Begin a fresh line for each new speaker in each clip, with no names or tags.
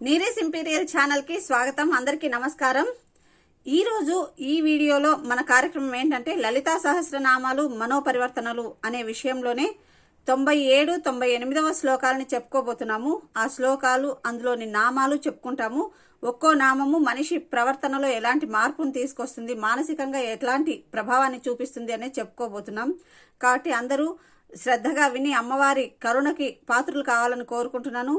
నీరేస్ imperial ఛానల్కి స్వాగతం. అందరికీ నమస్కారం. ఈరోజు ఈ వీడియోలో మన కార్యక్రమం ఏంటంటే లలితా సహస్రనామాలు మనోపరివర్తనలు అనే విషయంలోనే తొంభై ఏడు తొంభై ఎనిమిదవ శ్లోకాలని చెప్పుకోబోతున్నాము. ఆ శ్లోకాలు అందులోని నామాలు చెప్పుకుంటాము. ఒక్కో నామము మనిషి ప్రవర్తనలో ఎలాంటి మార్పును తీసుకొస్తుంది మానసికంగా ఎలాంటి ప్రభావాన్ని చూపిస్తుంది అనేది చెప్పుకోబోతున్నాం. కాబట్టి అందరూ శ్రద్ధగా విని అమ్మవారి కరుణకి పాత్రలు కావాలని కోరుకుంటున్నాను.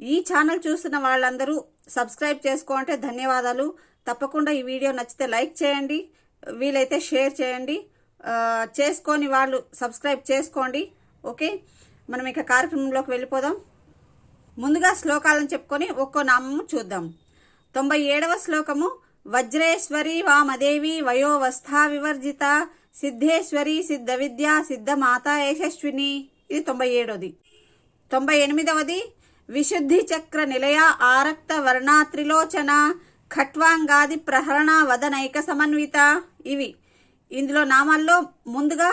ఈ ఛానల్ చూస్తున్న వాళ్ళందరూ సబ్స్క్రైబ్ చేసుకోంటే ధన్యవాదాలు. తప్పకుండా ఈ వీడియో నచ్చితే లైక్ చేయండి వీలైతే షేర్ చేయండి చేసుకొని చేసుకోని వాళ్ళు సబ్స్క్రైబ్ చేసుకోండి. ఓకే? మనం ఇక కార్యక్రమంలోకి వెళ్ళిపోదాం. ముందుగా శ్లోకాలను చెప్పుకొని ఒక్కో నామము చూద్దాం. తొంభై ఏడవ శ్లోకము వజ్రేశ్వరి వామదేవి వయోవస్థా వివర్జిత సిద్ధేశ్వరి సిద్ధ విద్య సిద్ధమాత యశస్విని. ఇది తొంభై ఏడవది తొంభై ఎనిమిదవది విశుద్ధి చక్ర నిలయ ఆరక్త వర్ణ త్రిలోచన ఖట్వాంగాది ప్రహరణ వదనైక సమన్విత. ఇవి. ఇందులో నామాల్లో ముందుగా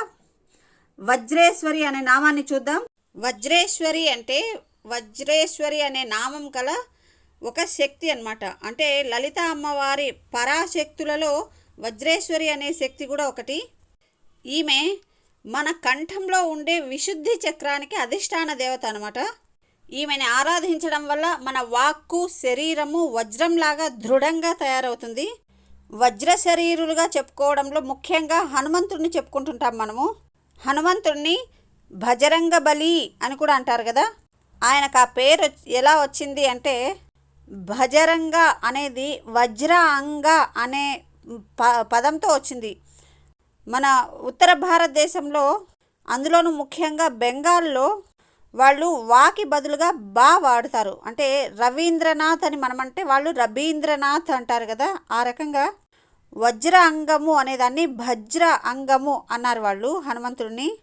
వజ్రేశ్వరి అనే నామాన్ని చూద్దాం. వజ్రేశ్వరి అంటే వజ్రేశ్వరి అనే నామం కల ఒక శక్తి అనమాట అంటే లలిత అమ్మవారి పరాశక్తులలో వజ్రేశ్వరి అనే శక్తి కూడా ఒకటి. ఈమె మన కంఠంలో ఉండే విశుద్ధి చక్రానికి అధిష్టాన దేవత అనమాట ఈమెని ఆరాధించడం వల్ల మన వాక్కు శరీరము వజ్రంలాగా దృఢంగా తయారవుతుంది. వజ్ర శరీరులుగా చెప్పుకోవడంలో ముఖ్యంగా హనుమంతుడిని చెప్పుకుంటుంటాం మనము. హనుమంతుడిని భజరంగ బలి అని కూడా అంటారు కదా. ఆయనకు ఆ పేరు వచ్చి- ఎలా వచ్చింది అంటే భజరంగ అనేది వజ్ర అంగ అనే ప పదంతో వచ్చింది. మన ఉత్తర భారతదేశంలో అందులోనూ ముఖ్యంగా బెంగాల్లో వాళ్ళు వాకి బదులుగా బా వాడతారు. అంటే రవీంద్రనాథ్ అని మనమంటే వాళ్ళు రవీంద్రనాథ్ అంటారు కదా ఆ రకంగా వజ్ర అంగము అనేదాన్ని భజ్ర అంగము అన్నారు వాళ్ళు హనుమంతుడిని.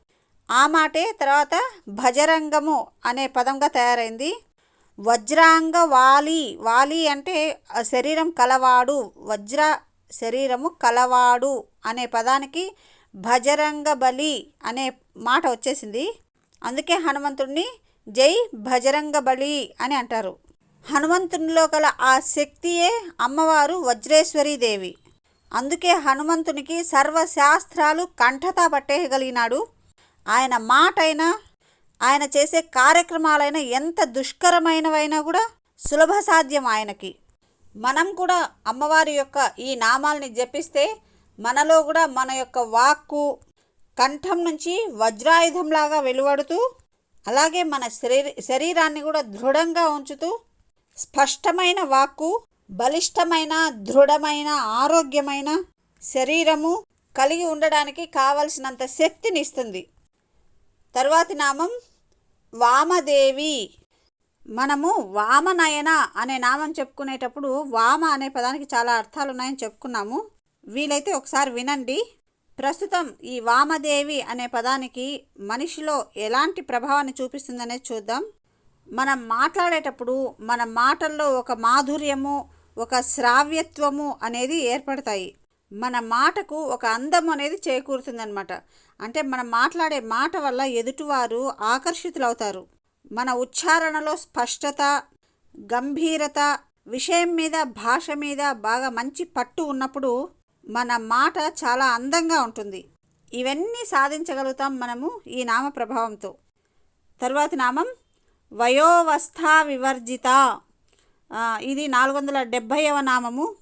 ఆ మాటే తర్వాత భజరంగము అనే పదంగా తయారైంది. వజ్రాంగ వాలి వాలి అంటే శరీరం కలవాడు వజ్ర శరీరము కలవాడు అనే పదానికి భజరంగ బలి అనే మాట వచ్చేసింది. అందుకే హనుమంతుడిని జై భజరంగ బలి అని అంటారు. హనుమంతునిలో గల ఆ శక్తియే అమ్మవారు వజ్రేశ్వరీ దేవి. అందుకే హనుమంతునికి సర్వశాస్త్రాలు కంఠతా పట్టేయగలిగినాడు. ఆయన మాట అయినా ఆయన చేసే కార్యక్రమాలైనా ఎంత దుష్కరమైనవైనా కూడా సులభ సాధ్యం ఆయనకి. మనం కూడా అమ్మవారి యొక్క ఈ నామాల్ని జపిస్తే మనలో కూడా మన యొక్క వాక్కు కంఠం నుంచి వజ్రాయుధంలాగా వెలువడుతూ అలాగే మన శరీర శరీరాన్ని కూడా దృఢంగా ఉంచుతూ స్పష్టమైన వాక్కు బలిష్టమైన దృఢమైన ఆరోగ్యమైన శరీరము కలిగి ఉండడానికి కావలసినంత శక్తిని ఇస్తుంది. తరువాతి నామం వామదేవి. మనము వామనయన అనే నామం చెప్పుకునేటప్పుడు వామ అనే పదానికి చాలా అర్థాలు ఉన్నాయని చెప్పుకున్నాము. వీలైతే ఒకసారి వినండి. ప్రస్తుతం ఈ వామదేవి అనే పదానికి మనిషిలో ఎలాంటి ప్రభావాన్ని చూపిస్తుందనేది చూద్దాం. మనం మాట్లాడేటప్పుడు మన మాటల్లో ఒక మాధుర్యము ఒక శ్రావ్యత్వము అనేది ఏర్పడతాయి. మన మాటకు ఒక అందం అనేది చేకూరుతుందనమాట అంటే మనం మాట్లాడే మాట వల్ల ఎదుటివారు ఆకర్షితులవుతారు. మన ఉచ్చారణలో స్పష్టత గంభీరత విషయం మీద భాష మీద బాగా మంచి పట్టు ఉన్నప్పుడు మన మాట చాలా అందంగా ఉంటుంది. ఇవన్నీ సాధించగలుగుతాం మనము ఈ నామ ప్రభావంతో. తరువాతి నామం వయోవస్థా వివర్జిత. ఇది నాలుగు వందల డెబ్భైవ నామము.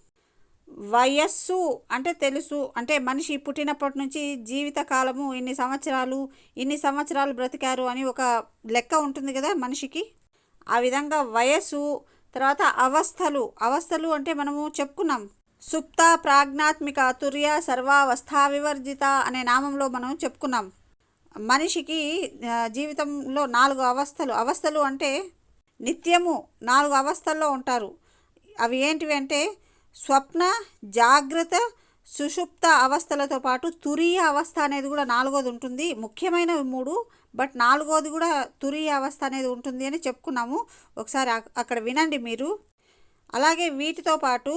వయస్సు అంటే తెలుసు. అంటే మనిషి పుట్టినప్పటి నుంచి జీవితకాలము ఇన్ని సంవత్సరాలు ఇన్ని సంవత్సరాలు బ్రతికారు అని ఒక లెక్క ఉంటుంది కదా మనిషికి. ఆ విధంగా వయస్సు తర్వాత అవస్థలు. అవస్థలు అంటే మనము చెప్పుకున్నాం. సుప్త ప్రాజ్ఞాత్మిక తుర్య సర్వావస్థా వివర్జిత అనే నామంలో మనం చెప్పుకున్నాం. మనిషికి జీవితంలో నాలుగు అవస్థలు. అవస్థలు అంటే నిత్యము నాలుగు అవస్థల్లో ఉంటారు. అవి ఏంటివి అంటే స్వప్న జాగ్రత్త సుషుప్త అవస్థలతో పాటు తురియ అవస్థ అనేది కూడా నాలుగోది ఉంటుంది. ముఖ్యమైనవి మూడు బట్ నాలుగోది కూడా తురియ అవస్థ అనేది ఉంటుంది అని చెప్పుకున్నాము. ఒకసారి అక్కడ వినండి మీరు. అలాగే వీటితో పాటు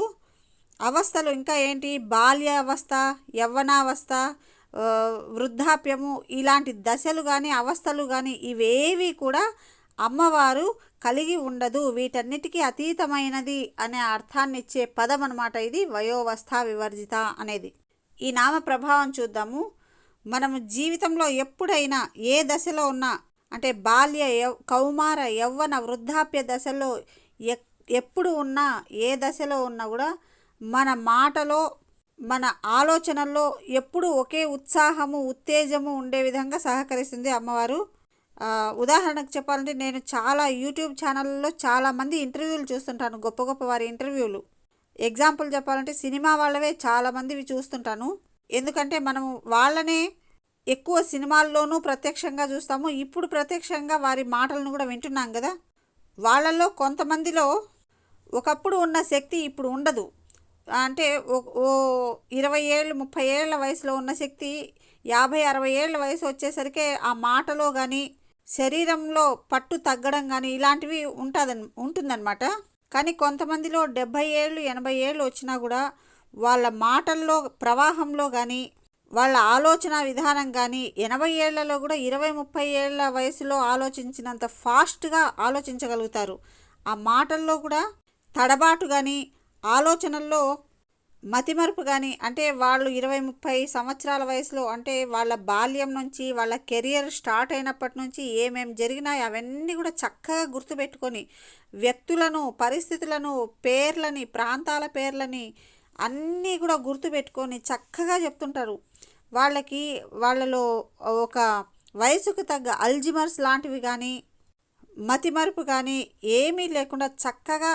అవస్థలు ఇంకా ఏంటి? బాల్య అవస్థ యవ్వనావస్థ వృద్ధాప్యము ఇలాంటి దశలు కానీ అవస్థలు కానీ ఇవేవి కూడా అమ్మవారు కలిగి ఉండదు. వీటన్నిటికీ అతీతమైనది అనే అర్థాన్ని ఇచ్చే పదం అనమాట ఇది వయోవస్థ వివర్జిత అనేది. ఈ నామ ప్రభావం చూద్దాము. మనము జీవితంలో ఎప్పుడైనా ఏ దశలో ఉన్నా అంటే బాల్య కౌమార యవ్వన వృద్ధాప్య దశలో ఎప్పుడు ఉన్నా ఏ దశలో ఉన్నా కూడా మన మాటలో మన ఆలోచనల్లో ఎప్పుడు ఒకే ఉత్సాహము ఉత్తేజము ఉండే విధంగా సహకరిస్తుంది అమ్మవారు. ఉదాహరణకు చెప్పాలంటే నేను చాలా యూట్యూబ్ ఛానళ్ళలో చాలామంది ఇంటర్వ్యూలు చూస్తుంటాను గొప్ప గొప్ప వారి ఇంటర్వ్యూలు. ఎగ్జాంపుల్ చెప్పాలంటే సినిమా వాళ్ళవే చాలామందివి చూస్తుంటాను. ఎందుకంటే మనము వాళ్ళనే ఎక్కువ సినిమాల్లోనూ ప్రత్యక్షంగా చూస్తాము. ఇప్పుడు ప్రత్యక్షంగా వారి మాటలను కూడా వింటున్నాం కదా. వాళ్ళల్లో కొంతమందిలో ఒకప్పుడు ఉన్న శక్తి ఇప్పుడు ఉండదు. అంటే ఓ- ఇరవై ఏళ్ళు ముప్పై ఏళ్ళ వయసులో ఉన్న శక్తి యాభై అరవై ఏళ్ళ వయసు వచ్చేసరికి ఆ మాటలో కానీ శరీరంలో పట్టు తగ్గడం కానీ ఇలాంటివి ఉంటుందన్ ఉంటుందన్నమాట. కానీ కొంతమందిలో డెబ్భై ఏళ్ళు ఎనభై ఏళ్ళు వచ్చినా కూడా వాళ్ళ మాటల్లో ప్రవాహంలో కానీ వాళ్ళ ఆలోచన విధానం కానీ ఎనభై ఏళ్ళలో కూడా ఇరవై ముప్పై ఏళ్ళ వయసులో ఆలోచించినంత ఫాస్ట్గా ఆలోచించగలుగుతారు. ఆ మాటల్లో కూడా తడబాటు కానీ ఆలోచనల్లో మతిమరుపు కానీ అంటే వాళ్ళు ఇరవై ముప్పై సంవత్సరాల వయసులో అంటే వాళ్ళ బాల్యం నుంచి వాళ్ళ కెరియర్ స్టార్ట్ అయినప్పటి నుంచి ఏమేమి జరిగినాయి అవన్నీ కూడా చక్కగా గుర్తుపెట్టుకొని వ్యక్తులను పరిస్థితులను పేర్లని ప్రాంతాల పేర్లని అన్నీ కూడా గుర్తుపెట్టుకొని చక్కగా చెప్తుంటారు. వాళ్ళకి వాళ్ళలో ఒక వయసుకు తగ్గ అల్జిమర్స్ లాంటివి కానీ మతిమరుపు కానీ ఏమీ లేకుండా చక్కగా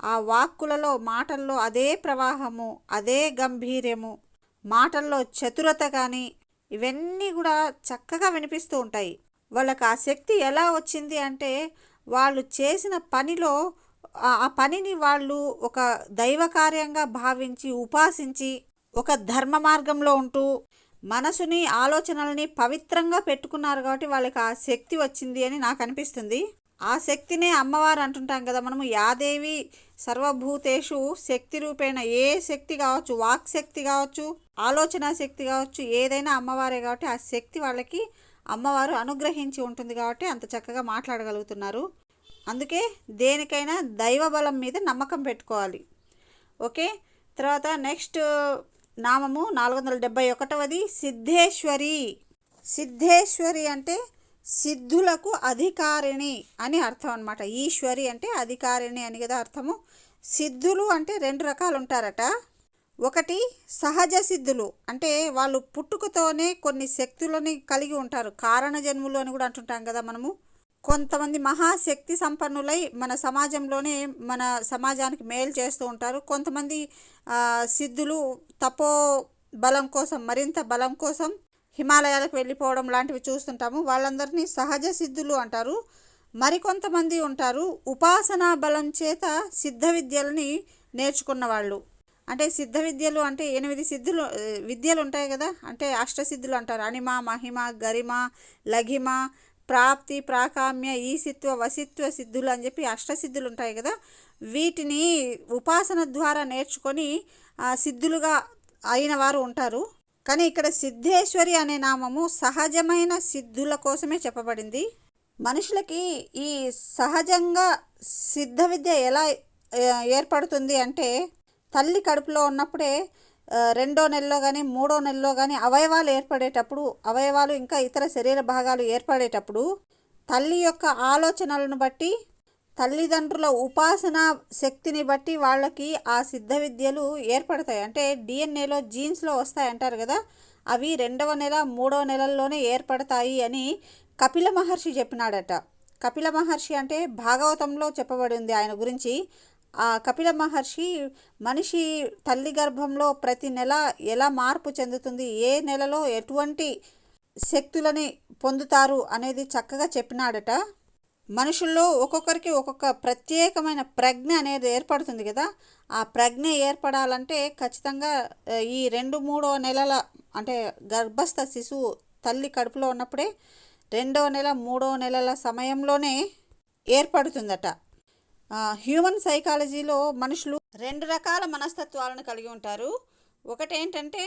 ఆ వాక్కులలో మాటల్లో అదే ప్రవాహము అదే గంభీర్యము మాటల్లో చతురత కానీ ఇవన్నీ కూడా చక్కగా వినిపిస్తూ ఉంటాయి. వాళ్ళకి ఆ శక్తి ఎలా వచ్చింది అంటే వాళ్ళు చేసిన పనిలో ఆ పనిని వాళ్ళు ఒక దైవ కార్యంగా భావించి ఉపాసించి ఒక ధర్మ మార్గంలో ఉంటూ మనసుని ఆలోచనల్ని పవిత్రంగా పెట్టుకున్నారు కాబట్టి వాళ్ళకి ఆ శక్తి వచ్చింది అని నాకు అనిపిస్తుంది. ఆ శక్తినే అమ్మవారు అంటుంటాం కదా మనము యాదేవి సర్వభూతేషు శక్తి రూపేణ ఏ శక్తి కావచ్చు వాక్ శక్తి కావచ్చు ఆలోచన శక్తి కావచ్చు ఏదైనా అమ్మవారే కాబట్టి ఆ శక్తి వాళ్ళకి అమ్మవారు అనుగ్రహించి ఉంటుంది కాబట్టి అంత చక్కగా మాట్లాడగలుగుతున్నారు. అందుకే దేనికైనా దైవ బలం మీద నమ్మకం పెట్టుకోవాలి. ఓకే? తర్వాత నెక్స్ట్ నామము నాలుగు వందల డెబ్బై ఒకటవది సిద్ధేశ్వరి. సిద్ధేశ్వరి అంటే సిద్ధులకు అధికారిణి అని అర్థం అనమాట ఈశ్వరి అంటే అధికారిణి అని కదా అర్థము. సిద్ధులు అంటే రెండు రకాలు ఉంటారట ఒకటి సహజ సిద్ధులు. అంటే వాళ్ళు పుట్టుకతోనే కొన్ని శక్తులని కలిగి ఉంటారు. కారణ జన్ములు అని కూడా అంటుంటాం కదా మనము. కొంతమంది మహాశక్తి సంపన్నులై మన సమాజంలోనే మన సమాజానికి మేలు చేస్తూ ఉంటారు. కొంతమంది సిద్ధులు తపో బలం కోసం మరింత బలం కోసం హిమాలయాలకు వెళ్ళిపోవడం లాంటివి చూస్తుంటాము. వాళ్ళందరినీ సహజ సిద్ధులు అంటారు. మరికొంతమంది ఉంటారు. ఉపాసనా బలం చేత సిద్ధ విద్యలని నేర్చుకున్న వాళ్ళు. అంటే సిద్ధ విద్యలు అంటే ఎనిమిది సిద్ధులు విద్యలు ఉంటాయి కదా. అంటే అష్టసిద్ధులు అంటారు. అనిమ మహిమ గరిమ లఘిమ ప్రాప్తి ప్రాకామ్య ఈసిత్వ వసిత్వ సిద్ధులు అని చెప్పి అష్టసిద్ధులు ఉంటాయి కదా. వీటిని ఉపాసన ద్వారా నేర్చుకొని సిద్ధులుగా అయిన వారు ఉంటారు. కానీ ఇక్కడ సిద్ధేశ్వరి అనే నామము సహజమైన సిద్ధుల కోసమే చెప్పబడింది. మనుషులకి ఈ సహజంగా సిద్ధ విద్య ఎలా ఏర్పడుతుంది అంటే తల్లి కడుపులో ఉన్నప్పుడే రెండో నెలలో కానీ మూడో నెలలో కానీ అవయవాలు ఏర్పడేటప్పుడు అవయవాలు ఇంకా ఇతర శరీర భాగాలు ఏర్పడేటప్పుడు తల్లి యొక్క ఆలోచనలను బట్టి తల్లిదండ్రుల ఉపాసన శక్తిని బట్టి వాళ్ళకి ఆ సిద్ధ విద్యలు ఏర్పడతాయి. అంటే డిఎన్ఏలో జీన్స్లో వస్తాయి అంటారు కదా అవి రెండవ నెల మూడవ నెలల్లోనే ఏర్పడతాయి అని కపిల మహర్షి చెప్పినాడట. కపిల మహర్షి అంటే భాగవతంలో చెప్పబడింది ఆయన గురించి. ఆ కపిల మహర్షి మనిషి తల్లి గర్భంలో ప్రతి నెల ఎలా మార్పు చెందుతుంది ఏ నెలలో ఎటువంటి శక్తులని పొందుతారు అనేది చక్కగా చెప్పినాడట. మనుషుల్లో ఒక్కొక్కరికి ఒక్కొక్క ప్రత్యేకమైన ప్రజ్ఞ అనేది ఏర్పడుతుంది కదా. ఆ ప్రజ్ఞ ఏర్పడాలంటే ఖచ్చితంగా ఈ రెండు మూడో నెలల అంటే గర్భస్థ శిశువు తల్లి కడుపులో ఉన్నప్పుడే రెండవ నెల మూడో నెలల సమయంలోనే ఏర్పడుతుందట. హ్యూమన్ సైకాలజీలో మనుషులు రెండు రకాల మనస్తత్వాలను కలిగి ఉంటారు. ఒకటేంటంటే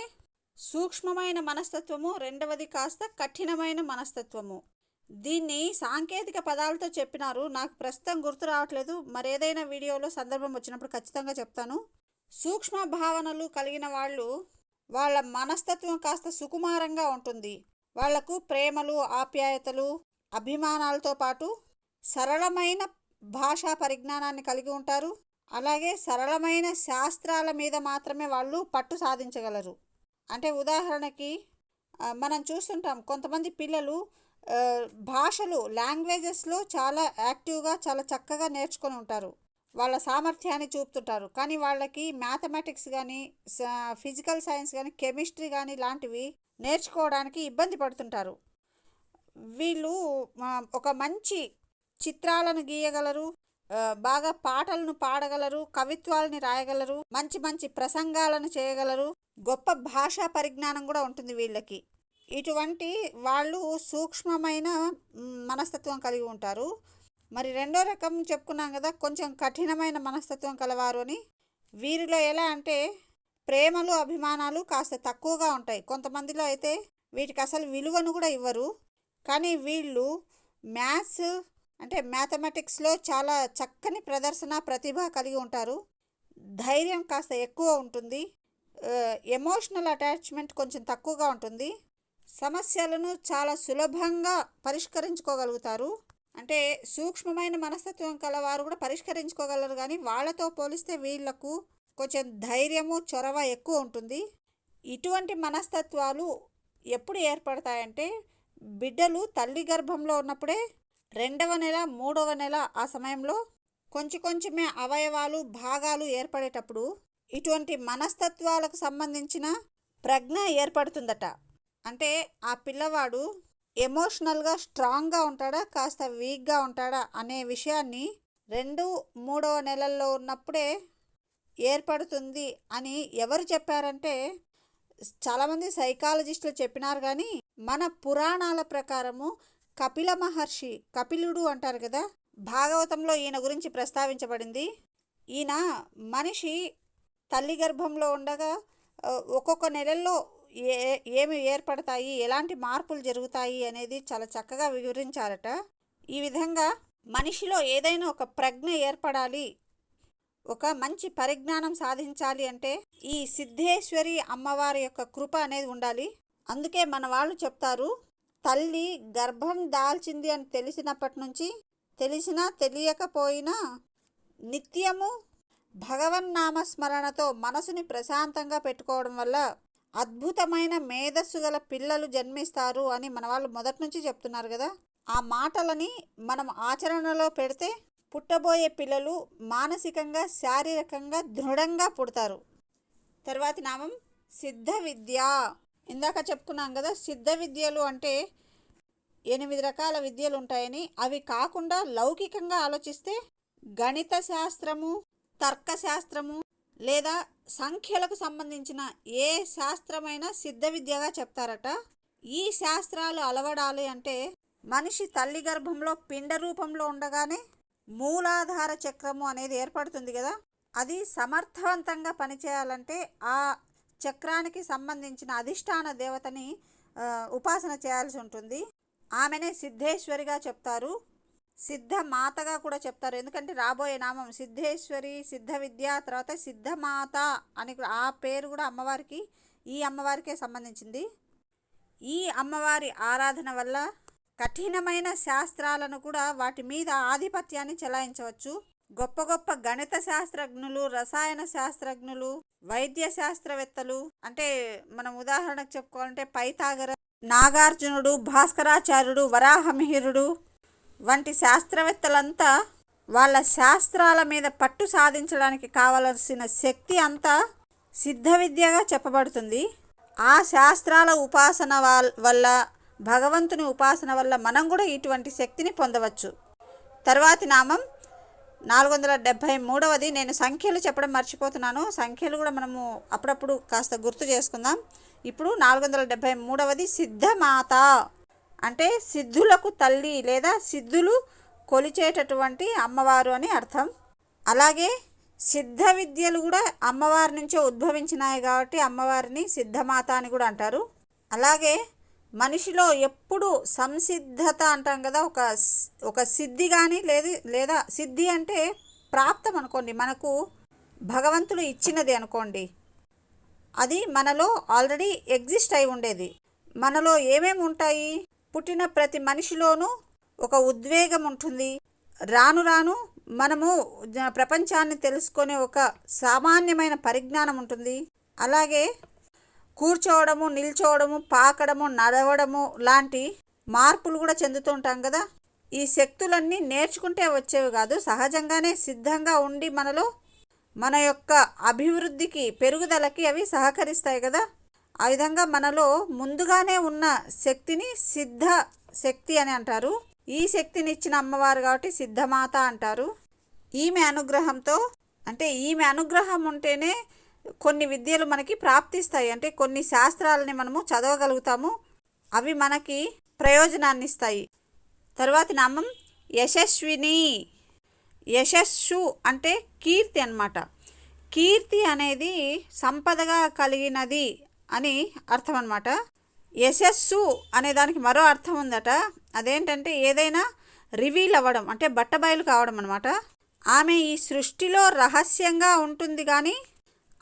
సూక్ష్మమైన మనస్తత్వము రెండవది కాస్త కఠినమైన మనస్తత్వము. దీన్ని సాంకేతిక పదాలతో చెప్పినారు. నాకు ప్రస్తుతం గుర్తు రావట్లేదు. మరేదైనా వీడియోలో సందర్భం వచ్చినప్పుడు ఖచ్చితంగా చెప్తాను. సూక్ష్మ భావనలు కలిగిన వాళ్ళు వాళ్ళ మనస్తత్వం కాస్త సుకుమారంగా ఉంటుంది. వాళ్ళకు ప్రేమలు ఆప్యాయతలు అభిమానాలతో పాటు సరళమైన భాషా పరిజ్ఞానాన్ని కలిగి ఉంటారు. అలాగే సరళమైన శాస్త్రాల మీద మాత్రమే వాళ్ళు పట్టు సాధించగలరు. అంటే ఉదాహరణకి మనం చూస్తుంటాం కొంతమంది పిల్లలు భాషలు లాంగ్వేజెస్లో చాలా యాక్టివ్గా చాలా చక్కగా నేర్చుకొని ఉంటారు. వాళ్ళ సామర్థ్యాన్ని చూపుతుంటారు. కానీ వాళ్ళకి మ్యాథమెటిక్స్ కానీ ఫిజికల్ సైన్స్ కానీ కెమిస్ట్రీ కానీ లాంటివి నేర్చుకోవడానికి ఇబ్బంది పడుతుంటారు. వీళ్ళు ఒక మంచి చిత్రాలను గీయగలరు బాగా పాటలను పాడగలరు కవిత్వాలని రాయగలరు మంచి మంచి ప్రసంగాలను చేయగలరు గొప్ప భాషా పరిజ్ఞానం కూడా ఉంటుంది వీళ్ళకి. ఇటువంటి వాళ్ళు సూక్ష్మమైన మనస్తత్వం కలిగి ఉంటారు. మరి రెండో రకం చెప్పుకున్నాం కదా కొంచెం కఠినమైన మనస్తత్వం కలవారు అని. వీరిలో ఎలా అంటే ప్రేమలు అభిమానాలు కాస్త తక్కువగా ఉంటాయి. కొంతమందిలో అయితే వీటికి అసలు విలువను కూడా ఇవ్వరు. కానీ వీళ్ళు మ్యాథ్స్ అంటే మ్యాథమెటిక్స్లో చాలా చక్కని ప్రదర్శన ప్రతిభ కలిగి ఉంటారు. ధైర్యం కాస్త ఎక్కువ ఉంటుంది. ఎమోషనల్ అటాచ్మెంట్ కొంచెం తక్కువగా ఉంటుంది. సమస్యలను చాలా సులభంగా పరిష్కరించుకోగలుగుతారు. అంటే సూక్ష్మమైన మనస్తత్వం కలవారు కూడా పరిష్కరించుకోగలరు కానీ వాళ్ళతో పోలిస్తే వీళ్ళకు కొంచెం ధైర్యము చొరవ ఎక్కువ ఉంటుంది. ఇటువంటి మనస్తత్వాలు ఎప్పుడు ఏర్పడతాయంటే బిడ్డలు తల్లి గర్భంలో ఉన్నప్పుడే రెండవ నెల మూడవ నెల ఆ సమయంలో కొంచెం కొంచెమే అవయవాలు భాగాలు ఏర్పడేటప్పుడు ఇటువంటి మనస్తత్వాలకు సంబంధించిన ప్రజ్ఞ ఏర్పడుతుందట. అంటే ఆ పిల్లవాడు ఎమోషనల్గా స్ట్రాంగ్గా ఉంటాడా కాస్త వీక్గా ఉంటాడా అనే విషయాన్ని రెండు మూడవ నెలల్లో ఉన్నప్పుడే ఏర్పడుతుంది అని ఎవరు చెప్పారంటే చాలామంది సైకాలజిస్టులు చెప్పినారు కానీ మన పురాణాల ప్రకారము కపిల మహర్షి కపిలుడు అంటారు కదా భాగవతంలో ఈయన గురించి ప్రస్తావించబడింది. ఈయన మనిషి తల్లి గర్భంలో ఉండగా ఒక్కొక్క నెలల్లో ఏ ఏమి ఏర్పడతాయి ఎలాంటి మార్పులు జరుగుతాయి అనేది చాలా చక్కగా వివరించారట. ఈ విధంగా మనిషిలో ఏదైనా ఒక ప్రజ్ఞ ఏర్పడాలి ఒక మంచి పరిజ్ఞానం సాధించాలి అంటే ఈ సిద్ధేశ్వరి అమ్మవారి యొక్క కృప అనేది ఉండాలి. అందుకే మన వాళ్ళు చెప్తారు తల్లి గర్భం దాల్చింది అని తెలిసినప్పటి నుంచి తెలిసినా తెలియకపోయినా నిత్యము భగవన్నామస్మరణతో మనసుని ప్రశాంతంగా పెట్టుకోవడం వల్ల అద్భుతమైన మేధస్సు గల పిల్లలు జన్మిస్తారు అని మన వాళ్ళు మొదటి నుంచి చెప్తున్నారు కదా. ఆ మాటలని మనం ఆచరణలో పెడితే పుట్టబోయే పిల్లలు మానసికంగా శారీరకంగా దృఢంగా పుడతారు. తర్వాతి నామం సిద్ధ విద్య. ఇందాక చెప్పుకున్నాం కదా సిద్ధ విద్యలు అంటే ఎనిమిది రకాల విద్యలు ఉంటాయని. అవి కాకుండా లౌకికంగా ఆలోచిస్తే గణిత శాస్త్రము తర్కశాస్త్రము లేదా సంఖ్యలకు సంబంధించిన ఏ శాస్త్రమైనా సిద్ధ విద్యగా చెప్తారట? ఈ శాస్త్రాలు అలవడాలి అంటే మనిషి తల్లి గర్భంలో పిండ రూపంలో ఉండగానే మూలాధార చక్రము అనేది ఏర్పడుతుంది కదా? అది సమర్థవంతంగా పనిచేయాలంటే ఆ చక్రానికి సంబంధించిన అధిష్టాన దేవతని ఉపాసన చేయాల్సి ఉంటుంది. ఆమెనే సిద్ధేశ్వరిగా చెప్తారు. సిద్ధ మాతగా కూడా చెప్తారు. ఎందుకంటే రాబోయే నామం సిద్ధేశ్వరి సిద్ధ విద్య తర్వాత సిద్ధమాత అని ఆ పేరు కూడా అమ్మవారికి ఈ అమ్మవారికే సంబంధించింది. ఈ అమ్మవారి ఆరాధన వల్ల కఠినమైన శాస్త్రాలను కూడా వాటి మీద ఆధిపత్యాన్ని చెలాయించవచ్చు. గొప్ప గొప్ప గణిత శాస్త్రజ్ఞులు రసాయన శాస్త్రజ్ఞులు వైద్య శాస్త్రవేత్తలు అంటే మనం ఉదాహరణకు చెప్పుకోవాలంటే పైతాగర నాగార్జునుడు భాస్కరాచార్యుడు వరాహమిహిరుడు వంటి శాస్త్రవేత్తలంతా వాళ్ళ శాస్త్రాల మీద పట్టు సాధించడానికి కావలసిన శక్తి అంతా సిద్ధ విద్యగా చెప్పబడుతుంది. ఆ శాస్త్రాల ఉపాసన వాల్- వల్ల భగవంతుని ఉపాసన వల్ల మనం కూడా ఇటువంటి శక్తిని పొందవచ్చు. తర్వాతి నామం నాలుగు వందల డెబ్భై మూడవది. నేను సంఖ్యలు చెప్పడం మర్చిపోతున్నాను. సంఖ్యలు కూడా మనము అప్పుడప్పుడు కాస్త గుర్తు చేసుకుందాం. ఇప్పుడు నాలుగు వందల డెబ్భై మూడవది సిద్ధమాత. అంటే సిద్ధులకు తల్లి లేదా సిద్ధులు కొలిచేటటువంటి అమ్మవారు అని అర్థం. అలాగే సిద్ధ విద్యలు కూడా అమ్మవారి నుంచే ఉద్భవించినాయి కాబట్టి అమ్మవారిని సిద్ధమాత అని కూడా అంటారు. అలాగే మనిషిలో ఎప్పుడు సంసిద్ధత అంటాం కదా ఒక ఒక సిద్ధి కానీ లేదు లేదా సిద్ధి అంటే ప్రాప్తం అనుకోండి మనకు భగవంతుడు ఇచ్చినది అనుకోండి అది మనలో ఆల్రెడీ ఎగ్జిస్ట్ అయి ఉండేది. మనలో ఏమేమి ఉంటాయి? పుట్టిన ప్రతి మనిషిలోనూ ఒక ఉద్వేగం ఉంటుంది. రాను రాను మనము ప్రపంచాన్ని తెలుసుకునే ఒక సామాన్యమైన పరిజ్ఞానం ఉంటుంది. అలాగే కూర్చోవడము నిల్చోవడము పాకడము నడవడము లాంటి మార్పులు కూడా చెందుతుంటాం కదా. ఈ శక్తులన్నీ నేర్చుకుంటే వచ్చేవి కాదు. సహజంగానే సిద్ధంగా ఉండి మనలో మన యొక్క అభివృద్ధికి పెరుగుదలకి అవి సహకరిస్తాయి కదా. ఆ విధంగా మనలో ముందుగానే ఉన్న శక్తిని సిద్ధ శక్తి అని అంటారు. ఈ శక్తిని ఇచ్చిన అమ్మవారు కాబట్టి సిద్ధమాత అంటారు. ఈమె అనుగ్రహంతో అంటే ఈమె అనుగ్రహం ఉంటేనే కొన్ని విద్యలు మనకి ప్రాప్తిస్తాయి. అంటే కొన్ని శాస్త్రాలని మనము చదవగలుగుతాము. అవి మనకి ప్రయోజనాన్ని ఇస్తాయి. తర్వాత నామం యశస్విని. యశస్సు అంటే కీర్తి అన్నమాట. కీర్తి అనేది సంపదగా కలిగినది అని అర్థం అనమాట యశస్సు అనే దానికి మరో అర్థం ఉందట. అదేంటంటే ఏదైనా రివీల్ అవ్వడం అంటే బట్టబయలు కావడం అనమాట ఆమె ఈ సృష్టిలో రహస్యంగా ఉంటుంది కానీ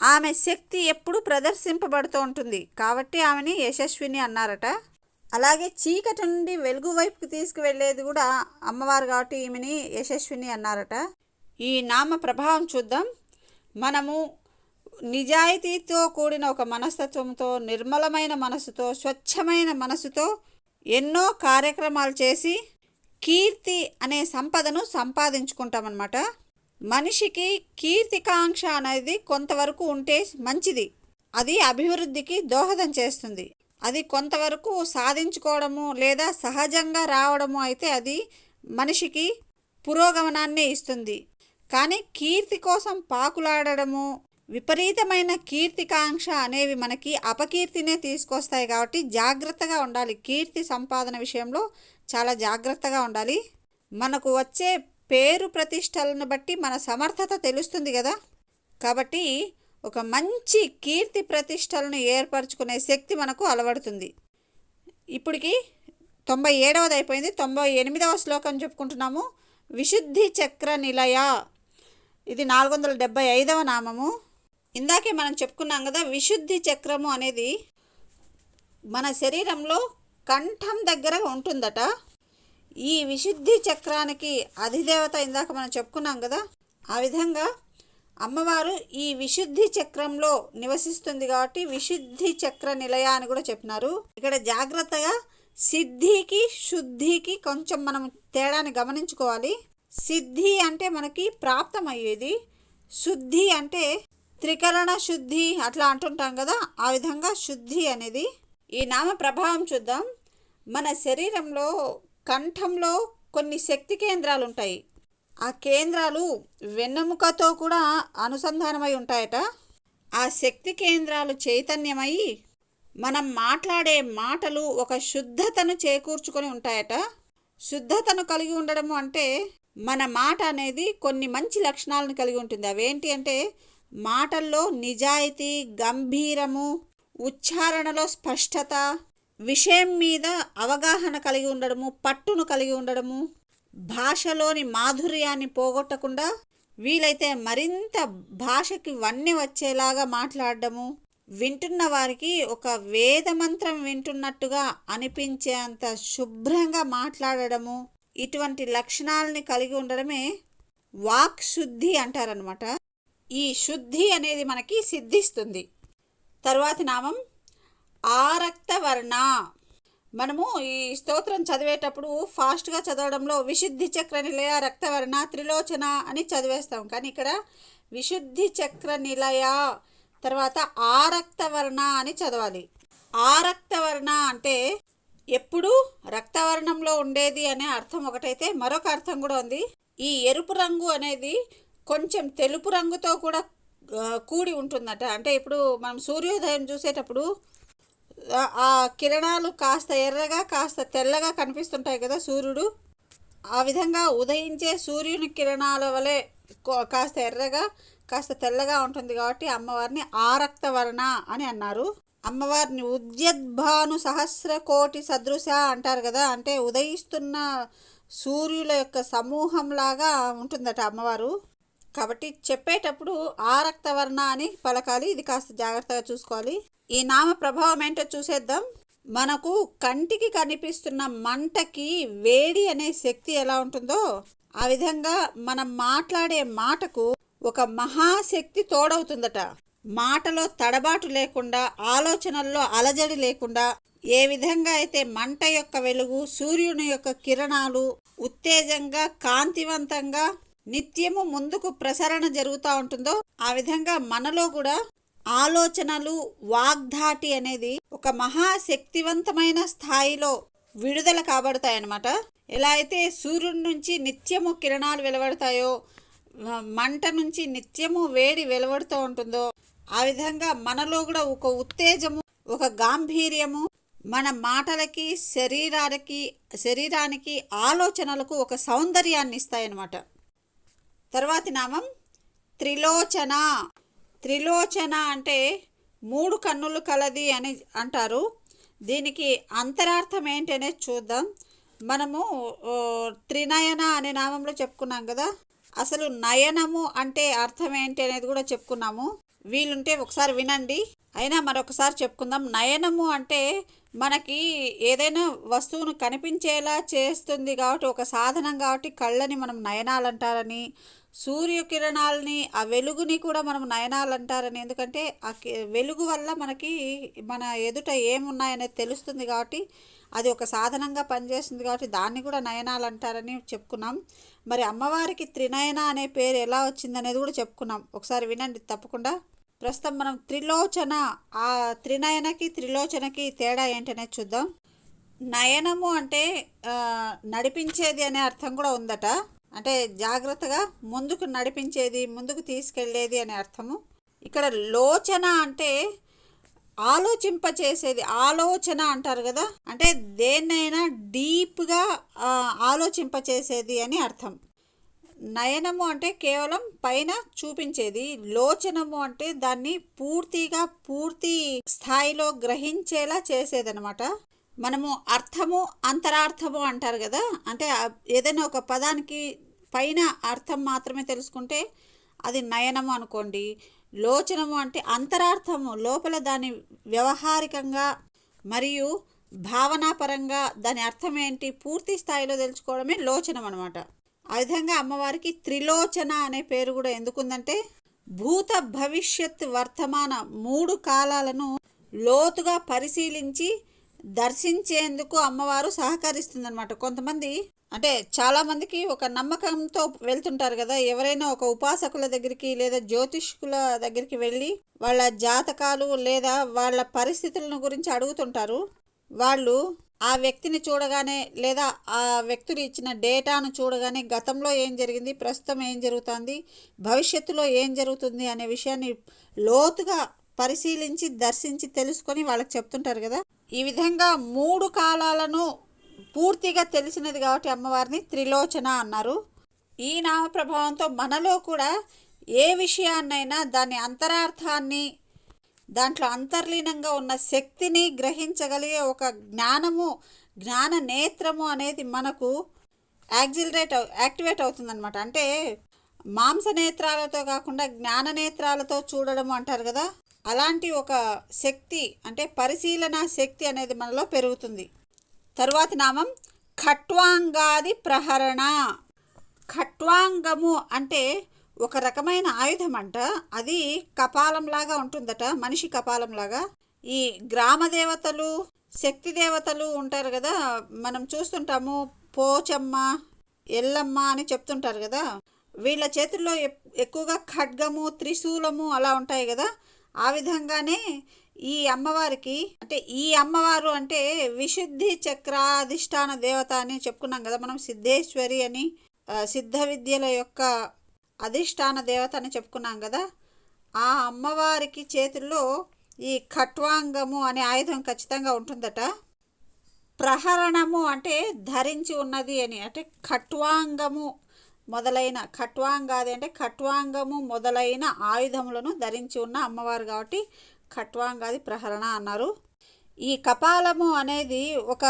ఆమె శక్తి ఎప్పుడు ప్రదర్శింపబడుతూ ఉంటుంది. కాబట్టి ఆమెని యశస్విని అన్నారట. అలాగే చీకటి నుండి వెలుగు వైపుకి తీసుకువెళ్ళేది కూడా అమ్మవారు కాబట్టి ఈమెని యశస్విని అన్నారట. ఈ నామ ప్రభావం చూద్దాం. మనము నిజాయితీతో కూడిన ఒక మనస్తత్వంతో నిర్మలమైన మనసుతో స్వచ్ఛమైన మనసుతో ఎన్నో కార్యక్రమాలు చేసి కీర్తి అనే సంపదను సంపాదించుకుంటామన్నమాట. మనిషికి కీర్తికాంక్ష అనేది కొంతవరకు ఉంటే మంచిది. అది అభివృద్ధికి దోహదం చేస్తుంది. అది కొంతవరకు సాధించుకోవడము లేదా సహజంగా రావడము అయితే అది మనిషికి పురోగమనాన్ని ఇస్తుంది. కానీ కీర్తి కోసం పాకులాడడము విపరీతమైన కీర్తికాంక్ష అనేవి మనకి అపకీర్తినే తీసుకొస్తాయి కాబట్టి జాగ్రత్తగా ఉండాలి. కీర్తి సంపాదన విషయంలో చాలా జాగ్రత్తగా ఉండాలి. మనకు వచ్చే పేరు ప్రతిష్టలను బట్టి మన సమర్థత తెలుస్తుంది కదా. కాబట్టి ఒక మంచి కీర్తి ప్రతిష్టలను ఏర్పరచుకునే శక్తి మనకు అలవడుతుంది. ఇప్పటికి తొంభై ఏడవది అయిపోయింది. తొంభై ఎనిమిదవ శ్లోకం చెప్పుకుంటున్నాము. విశుద్ధి చక్ర నిలయ. ఇది నాలుగు వందల డెబ్బై ఐదవ నామము. ఇందాకే మనం చెప్పుకున్నాం కదా విశుద్ధి చక్రము అనేది మన శరీరంలో కంఠం దగ్గర ఉంటుందట. ఈ విశుద్ధి చక్రానికి అధిదేవత ఇందాక మనం చెప్పుకున్నాం కదా ఆ విధంగా అమ్మవారు ఈ విశుద్ధి చక్రంలో నివసిస్తుంది కాబట్టి విశుద్ధి చక్ర నిలయ అని కూడా చెప్పినారు. ఇక్కడ జాగ్రత్తగా సిద్ధికి శుద్ధికి కొంచెం మనం తేడాని గమనించుకోవాలి. సిద్ధి అంటే మనకి ప్రాప్తం అయ్యేది శుద్ధి అంటే త్రికరణ శుద్ధి అట్లా అంటుంటాం కదా ఆ విధంగా శుద్ధి అనేది ఈ నామ ప్రభావం చూద్దాం. మన శరీరంలో కంఠంలో కొన్ని శక్తి కేంద్రాలు ఉంటాయి. ఆ కేంద్రాలు వెన్నెముకతో కూడా అనుసంధానమై ఉంటాయట. ఆ శక్తి కేంద్రాలు చైతన్యమై మనం మాట్లాడే మాటలు ఒక శుద్ధతను చేకూర్చుకొని ఉంటాయట. శుద్ధతను కలిగి ఉండడము అంటే మన మాట అనేది కొన్ని మంచి లక్షణాలను కలిగి ఉంటుంది. అవేంటి అంటే మాటల్లో నిజాయితీ గంభీరము ఉచ్చారణలో స్పష్టత విషయం మీద అవగాహన కలిగి ఉండడము పట్టును కలిగి ఉండడము భాషలోని మాధుర్యాన్ని పోగొట్టకుండా వీలైతే మరింత భాషకి వన్నె వచ్చేలాగా మాట్లాడడము వింటున్న వారికి ఒక వేద మంత్రం వింటున్నట్టుగా అనిపించేంత శుభ్రంగా మాట్లాడడము ఇటువంటి లక్షణాలని కలిగి ఉండడమే వాక్ శుద్ధి అంటారనమాట ఈ శుద్ధి అనేది మనకి సిద్ధిస్తుంది. తరువాతి నామం ఆరక్త వర్ణ మనము ఈ స్తోత్రం చదివేటప్పుడు ఫాస్ట్గా చదవడంలో విశుద్ధి చక్ర నిలయ రక్తవర్ణ త్రిలోచన అని చదివేస్తాం. కానీ ఇక్కడ విశుద్ధి చక్ర నిలయ తర్వాత ఆరక్తవర్ణ అని చదవాలి. ఆరక్తవర్ణ అంటే ఎప్పుడు? రక్తవర్ణంలో ఉండేది అనే అర్థం ఒకటైతే మరొక అర్థం కూడా ఉంది. ఈ ఎరుపు రంగు అనేది కొంచెం తెలుపు రంగుతో కూడా కూడి ఉంటుందట. అంటే ఇప్పుడు మనం సూర్యోదయం చూసేటప్పుడు ఆ- కిరణాలు కాస్త ఎర్రగా కాస్త తెల్లగా కనిపిస్తుంటాయి కదా సూర్యుడు. ఆ విధంగా ఉదయించే సూర్యుని కిరణాల వలె కాస్త ఎర్రగా కాస్త తెల్లగా ఉంటుంది కాబట్టి అమ్మవారిని ఆరక్తవర్ణ అని అన్నారు. అమ్మవారిని ఉద్యద్భాను సహస్ర కోటి సదృశ అంటారు కదా. అంటే ఉదయిస్తున్న సూర్యుల యొక్క సమూహంలాగా ఉంటుందట అమ్మవారు. కాబట్టి చెప్పేటప్పుడు ఆ రక్తవర్ణ అని పలకాలి. ఇది కాస్త జాగ్రత్తగా చూసుకోవాలి. ఈ నామ ప్రభావం ఏంటో చూసేద్దాం. మనకు కంటికి కనిపిస్తున్న మంటకి వేడి అనే శక్తి ఎలా ఉంటుందో ఆ విధంగా మనం మాట్లాడే మాటకు ఒక మహాశక్తి తోడవుతుందట. మాటలో తడబాటు లేకుండా ఆలోచనల్లో అలజడి లేకుండా ఏ విధంగా అయితే మంట యొక్క వెలుగు సూర్యుని యొక్క కిరణాలు ఉత్తేజంగా కాంతివంతంగా నిత్యము ముందుకు ప్రసరణ జరుగుతూ ఉంటుందో ఆ విధంగా మనలో కూడా ఆలోచనలు వాగ్ధాటి అనేది ఒక మహాశక్తివంతమైన స్థాయిలో విడుదల కాబడతాయన్నమాట. ఎలా అయితే సూర్యుడి నుంచి నిత్యము కిరణాలు వెలువడతాయో మంట నుంచి నిత్యము వేడి వెలువడుతూ ఉంటుందో ఆ విధంగా మనలో కూడా ఒక ఉత్తేజము ఒక గాంభీర్యము మన మాటలకి శరీరానికి శరీరానికి ఆలోచనలకు ఒక సౌందర్యాన్ని ఇస్తాయన్నమాట. తర్వాతి నామం త్రిలోచన. త్రిలోచన అంటే మూడు కన్నులు కలది అని అంటారు. దీనికి అంతరార్థం ఏంటనేది చూద్దాం. మనము త్రినయన అనే నామంలో చెప్పుకున్నాం కదా. అసలు నయనము అంటే అర్థం ఏంటి అనేది కూడా చెప్పుకున్నాము. వీలుంటే ఒకసారి వినండి. అయినా మరొకసారి చెప్పుకుందాం. నయనము అంటే మనకి ఏదైనా వస్తువును కనిపించేలా చేస్తుంది కాబట్టి ఒక సాధనం కాబట్టి కళ్ళని మనం నయనాలు అంటారని సూర్యకిరణాలని ఆ వెలుగుని కూడా మనం నయనాలు అంటారని ఎందుకంటే ఆ వెలుగు వల్ల మనకి మన ఎదుట ఏమున్నాయనేది తెలుస్తుంది కాబట్టి అది ఒక సాధనంగా పనిచేస్తుంది కాబట్టి దాన్ని కూడా నయనాలు అంటారని చెప్పుకున్నాం. మరి అమ్మవారికి త్రినయన అనే పేరు ఎలా వచ్చిందనేది కూడా చెప్పుకున్నాం. ఒకసారి వినండి తప్పకుండా. ప్రస్తుతం మనం త్రిలోచన ఆ త్రినయనకి త్రిలోచనకి తేడా ఏంటనే చూద్దాం. నయనము అంటే నడిపించేది అనే అర్థం కూడా ఉందట. అంటే జాగ్రత్తగా ముందుకు నడిపించేది ముందుకు తీసుకెళ్ళేది అనే అర్థము. ఇక్కడ లోచన అంటే ఆలోచింపచేసేది ఆలోచన అంటారు కదా. అంటే దేన్నైనా డీప్గా ఆలోచింపచేసేది అని అర్థం. నయనము అంటే కేవలం పైన చూపించేది. లోచనము అంటే దాన్ని పూర్తిగా పూర్తి స్థాయిలో గ్రహించేలా చేసేదనమాట మనము అర్థము అంతరార్థము అంటారు కదా. అంటే ఏదైనా ఒక పదానికి పైన అర్థం మాత్రమే తెలుసుకుంటే అది నయనము అనుకోండి. లోచనము అంటే అంతరార్థము లోపల దాని వ్యవహారికంగా మరియు భావనాపరంగా దాని అర్థం ఏంటి పూర్తి స్థాయిలో తెలుసుకోవడమే లోచనం అనమాట ఆ విధంగా అమ్మవారికి త్రిలోచన అనే పేరు కూడా ఎందుకుందంటే భూత భవిష్యత్ వర్తమాన మూడు కాలాలను లోతుగా పరిశీలించి దర్శించేందుకు అమ్మవారు సహకరిస్తుందన్నమాట. కొంతమంది అంటే చాలామందికి ఒక నమ్మకంతో వెళ్తుంటారు కదా ఎవరైనా ఒక ఉపాసకుల దగ్గరికి లేదా జ్యోతిష్కుల దగ్గరికి వెళ్ళి వాళ్ళ జాతకాలు లేదా వాళ్ళ పరిస్థితులను గురించి అడుగుతుంటారు. వాళ్ళు ఆ వ్యక్తిని చూడగానే లేదా ఆ వ్యక్తులు ఇచ్చిన డేటాను చూడగానే గతంలో ఏం జరిగింది ప్రస్తుతం ఏం జరుగుతుంది భవిష్యత్తులో ఏం జరుగుతుంది అనే విషయాన్ని లోతుగా పరిశీలించి దర్శించి తెలుసుకొని వాళ్ళకి చెప్తుంటారు కదా. ఈ విధంగా మూడు కాలాలను పూర్తిగా తెలిసినది కాబట్టి అమ్మవారిని త్రిలోచన అన్నారు. ఈ నామ ప్రభావంతో మనలో కూడా ఏ విషయాన్నైనా దాని అంతరార్థాన్ని దాంట్లో అంతర్లీనంగా ఉన్న శక్తిని గ్రహించగలిగే ఒక జ్ఞానము జ్ఞాన నేత్రము అనేది మనకు యాక్సిలరేట్ యాక్టివేట్ అవుతుందన్నమాట. అంటే మాంస నేత్రాలతో కాకుండా జ్ఞాన నేత్రాలతో చూడడం అంటారు కదా అలాంటి ఒక శక్తి అంటే పరిశీలన శక్తి అనేది మనలో పెరుగుతుంది. తరువాతి నామం ఖట్వాంగాది ప్రహరణ. ఖట్వాంగము అంటే ఒక రకమైన ఆయుధమంట. అది కపాలంలాగా ఉంటుందట మనిషి కపాలంలాగా. ఈ గ్రామ దేవతలు శక్తి దేవతలు ఉంటారు కదా మనం చూస్తుంటాము పోచమ్మ ఎల్లమ్మ అని చెప్తుంటారు కదా. వీళ్ళ చేతుల్లో ఎక్కువగా ఖడ్గము త్రిశూలము అలా ఉంటాయి కదా. ఆ విధంగానే ఈ అమ్మవారికి అంటే ఈ అమ్మవారు అంటే విశుద్ధి చక్రాధిష్టాన దేవత అని చెప్పుకున్నాం కదా మనం సిద్ధేశ్వరి అని సిద్ధ విద్యల యొక్క అధిష్టాన దేవత అని చెప్పుకున్నాం కదా ఆ అమ్మవారికి చేతుల్లో ఈ ఖట్వాంగము అనే ఆయుధం ఖచ్చితంగా ఉంటుందట. ప్రహరణము అంటే ధరించి ఉన్నది అని అంటే ఖట్వాంగము మొదలైన ఖట్వాంగాది అంటే ఖట్వాంగము మొదలైన ఆయుధములను ధరించి ఉన్న అమ్మవారు కాబట్టి ఖట్వాంగాది ప్రహరణ అన్నారు. ఈ కపాలము అనేది ఒక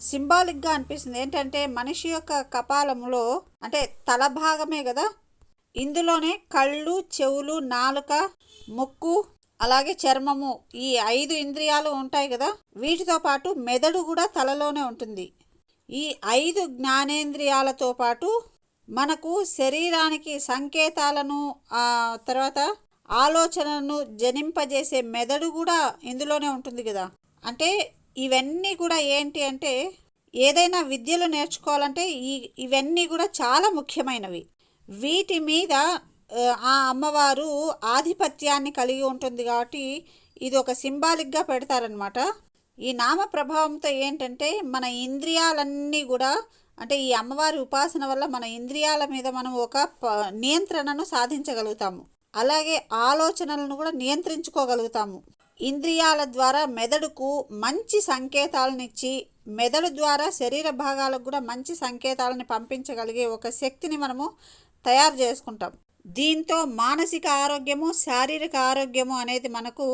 సింబాలిక్గా అనిపిస్తుంది. ఏంటంటే మనిషి యొక్క కపాలములో అంటే తల భాగమే కదా ఇందులోనే కళ్ళు చెవులు నాలుక ముక్కు అలాగే చర్మము ఈ ఐదు ఇంద్రియాలు ఉంటాయి కదా వీటితో పాటు మెదడు కూడా తలలోనే ఉంటుంది. ఈ ఐదు జ్ఞానేంద్రియాలతో పాటు మనకు శరీరానికి సంకేతాలను తర్వాత ఆలోచనను జనింపజేసే మెదడు కూడా ఇందులోనే ఉంటుంది కదా. అంటే ఇవన్నీ కూడా ఏంటి అంటే ఏదైనా విద్యలు నేర్చుకోవాలంటే ఈ ఇవన్నీ కూడా చాలా ముఖ్యమైనవి. వీటి మీద ఆ, అమ్మవారు ఆధిపత్యాన్ని కలిగి ఉంటుంది కాబట్టి ఇది ఒక సింబాలిక్గా పెడతారనమాట ఈ నామ ప్రభావంతో ఏంటంటే మన ఇంద్రియాలన్నీ కూడా అంటే ఈ అమ్మవారి ఉపాసన వల్ల మన ఇంద్రియాల మీద మనం ఒక ప- నియంత్రణను సాధించగలుగుతాము. అలాగే ఆలోచనలను కూడా నియంత్రించుకోగలుగుతాము. ఇంద్రియాల ద్వారా మెదడుకు మంచి సంకేతాలను ఇచ్చి మెదడు ద్వారా శరీర భాగాలకు కూడా మంచి సంకేతాలను పంపించగలిగే ఒక శక్తిని మనము తయారు చేసుకుంటాం. దీంతో మానసిక ఆరోగ్యము శారీరక ఆరోగ్యము అనేది మనకు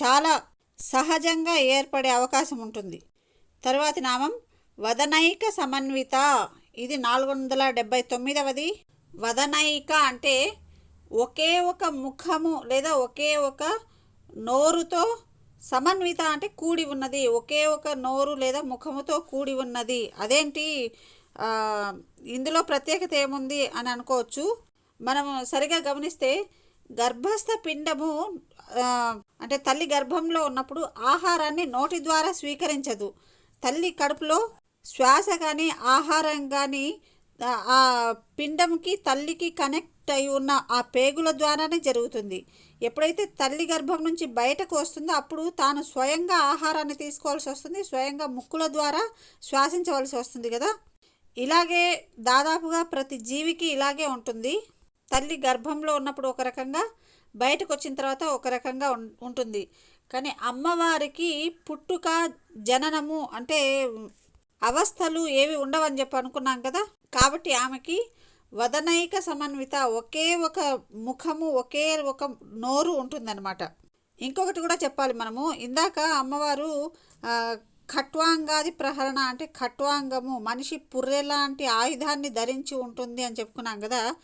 చాలా సహజంగా ఏర్పడే అవకాశం ఉంటుంది. తరువాతి నామం వదనైక సమన్విత. ఇది నాలుగు వందల డెబ్బై తొమ్మిదవది వదనైక అంటే ఒకే ఒక ముఖము లేదా ఒకే ఒక నోరుతో సమన్విత అంటే కూడి ఉన్నది. ఒకే ఒక నోరు లేదా ముఖముతో కూడి ఉన్నది. అదేంటి? ఇందులో ప్రత్యేకత ఏముంది అని అనుకోవచ్చు. మనం సరిగా గమనిస్తే గర్భస్థ పిండము అంటే తల్లి గర్భంలో ఉన్నప్పుడు ఆహారాన్ని నోటి ద్వారా స్వీకరించదు. తల్లి కడుపులో శ్వాస కానీ ఆహారం కానీ ఆ- ఆ పిండంకి తల్లికి కనెక్ట్ అయి ఉన్న ఆ పేగుల ద్వారానే జరుగుతుంది. ఎప్పుడైతే తల్లి గర్భం నుంచి బయటకు వస్తుందో అప్పుడు తాను స్వయంగా ఆహారాన్ని తీసుకోవాల్సి వస్తుంది. స్వయంగా ముక్కుల ద్వారా శ్వాసించవలసి వస్తుంది కదా. ఇలాగే దాదాపుగా ప్రతి జీవికి ఇలాగే ఉంటుంది. తల్లి గర్భంలో ఉన్నప్పుడు ఒక రకంగా బయటకు వచ్చిన తర్వాత ఒక రకంగా ఉంటుంది. కానీ అమ్మవారికి పుట్టుక జననము అంటే అవస్థలు ఏవి ఉండవని చెప్పి అనుకున్నాం కదా? కాబట్టి ఆమెకి వదనైక సమన్విత ఒకే ఒక ముఖము ఒకే ఒక నోరు ఉంటుందన్నమాట. ఇంకొకటి కూడా చెప్పాలి మనము. ఇందాక అమ్మవారు ఖట్వాంగాది ప్రహరణ అంటే ఖట్వాంగము. మనిషి పుర్రె లాంటి ఆయుధాన్ని ధరించి ఉంటుంది అని చెప్పుకున్నాం కదా.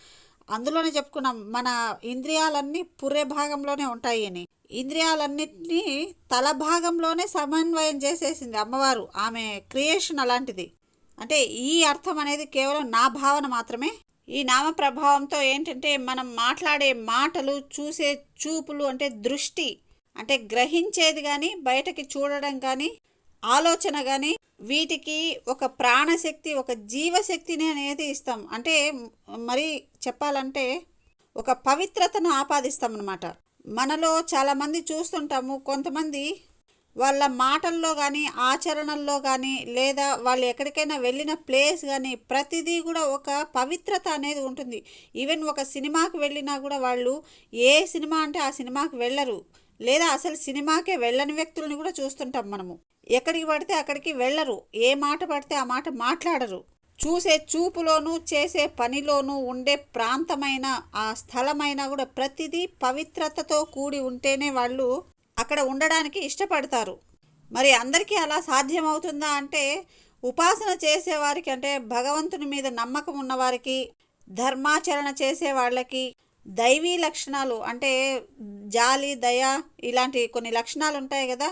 అందులోనే చెప్పుకున్నాం మన ఇంద్రియాలన్నీ పుర్రె భాగంలోనే ఉంటాయి అని ఇంద్రియాలన్నింటినీ తల భాగంలోనే సమన్వయం చేసేసింది అమ్మవారు. ఆమె క్రియేషన్ అలాంటిది. అంటే ఈ అర్థం అనేది కేవలం నా భావన మాత్రమే. ఈ నామ ప్రభావంతో ఏంటంటే మనం మాట్లాడే మాటలు చూసే చూపులు అంటే దృష్టి. అంటే గ్రహించేది కానీ బయటకి చూడడం కానీ ఆలోచన కానీ వీటికి ఒక ప్రాణశక్తి ఒక జీవశక్తిని అనేది ఇస్తాం. అంటే మరి చెప్పాలంటే ఒక పవిత్రతను ఆపాదిస్తాం అనమాట మనలో చాలామంది చూస్తుంటాము. కొంతమంది వాళ్ళ మాటల్లో కానీ ఆచరణల్లో కానీ లేదా వాళ్ళు ఎక్కడికైనా వెళ్ళిన ప్లేస్ కానీ ప్రతిదీ కూడా ఒక పవిత్రత అనేది ఉంటుంది. ఈవెన్ ఒక సినిమాకి వెళ్ళినా కూడా వాళ్ళు ఏ సినిమా అంటే ఆ సినిమాకి వెళ్ళరు. లేదా అసలు సినిమాకే వెళ్ళని వ్యక్తులను కూడా చూస్తుంటాం మనము. ఎక్కడికి పడితే అక్కడికి వెళ్ళరు. ఏ మాట పడితే ఆ మాట మాట్లాడరు. చూసే చూపులోనూ చేసే పనిలోనూ ఉండే ప్రాంతమైన ఆ స్థలమైనా కూడా ప్రతిదీ పవిత్రతతో కూడి ఉంటేనే వాళ్ళు అక్కడ ఉండడానికి ఇష్టపడతారు. మరి అందరికీ అలా సాధ్యమవుతుందా అంటే ఉపాసన చేసేవారికి అంటే భగవంతుని మీద నమ్మకం ఉన్నవారికి ధర్మాచరణ చేసే వాళ్ళకి దైవీ లక్షణాలు అంటే జాలి దయ ఇలాంటి కొన్ని లక్షణాలు ఉంటాయి కదా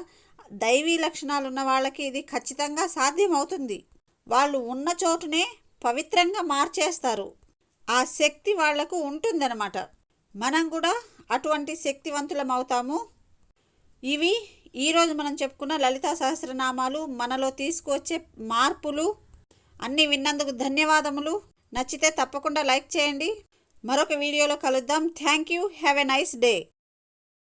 దైవీ లక్షణాలు ఉన్న వాళ్ళకి ఇది ఖచ్చితంగా సాధ్యమవుతుంది. వాళ్ళు ఉన్న చోటునే పవిత్రంగా మార్చేస్తారు. ఆ శక్తి వాళ్ళకు ఉంటుందన్నమాట. మనం కూడా అటువంటి శక్తివంతులం అవుతాము ఇవి ఈరోజు మనం చెప్పుకున్న లలితా సహస్రనామాలు మనలో తీసుకువచ్చే మార్పులు. అన్నీ విన్నందుకు ధన్యవాదములు. నచ్చితే తప్పకుండా లైక్ చేయండి. మరొక వీడియోలో కలుద్దాం. Thank you. Have a nice day.